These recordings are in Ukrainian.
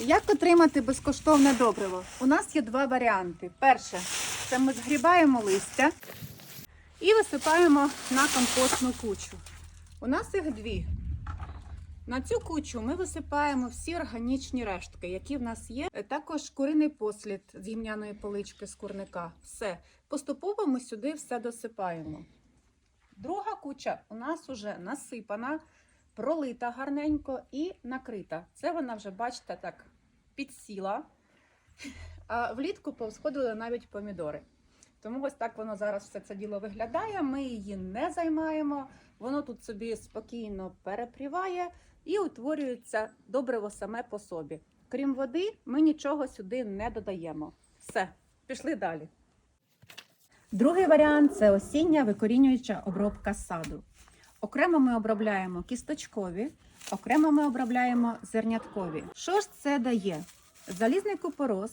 Як отримати безкоштовне добриво? У нас є два варіанти. Перше, це ми згрібаємо листя і висипаємо на компостну кучу. У нас їх дві. На цю кучу ми висипаємо всі органічні рештки, які в нас є. Також куриний послід з гімняної полички з курника. Все. Поступово ми сюди все досипаємо. Друга куча у нас вже насипана, пролита гарненько і накрита. Це вона вже, бачите, так підсіла. А влітку повсходили навіть помідори. Тому ось так воно зараз все це діло виглядає. Ми її не займаємо. Воно тут собі спокійно перепріває і утворюється добриво саме по собі. Крім води, ми нічого сюди не додаємо. Все, пішли далі. Другий варіант це осіння викорінююча обробка саду. Окремо ми обробляємо кісточкові, окремо ми обробляємо зерняткові. Що ж це дає? Залізний купорос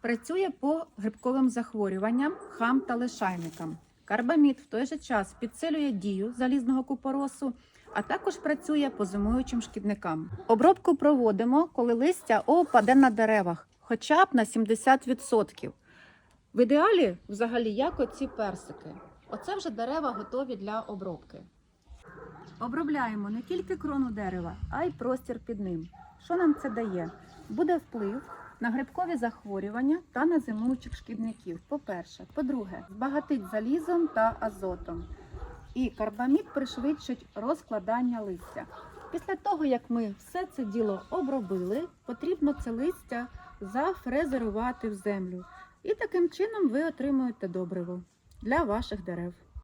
працює по грибковим захворюванням, хам та лишайникам. Карбамід в той же час підсилює дію залізного купоросу, а також працює по зимуючим шкідникам. Обробку проводимо, коли листя опаде на деревах, хоча б на 70%. В ідеалі, взагалі, як оці персики. Оце вже дерева готові для обробки. Обробляємо не тільки крону дерева, а й простір під ним. Що нам це дає? Буде вплив на грибкові захворювання та на зимуючих шкідників. По-перше, по-друге, збагатить залізом та азотом. І карбамід пришвидшить розкладання листя. Після того, як ми все це діло обробили, потрібно це листя зафрезерувати в землю. І таким чином ви отримуєте добриво для ваших дерев.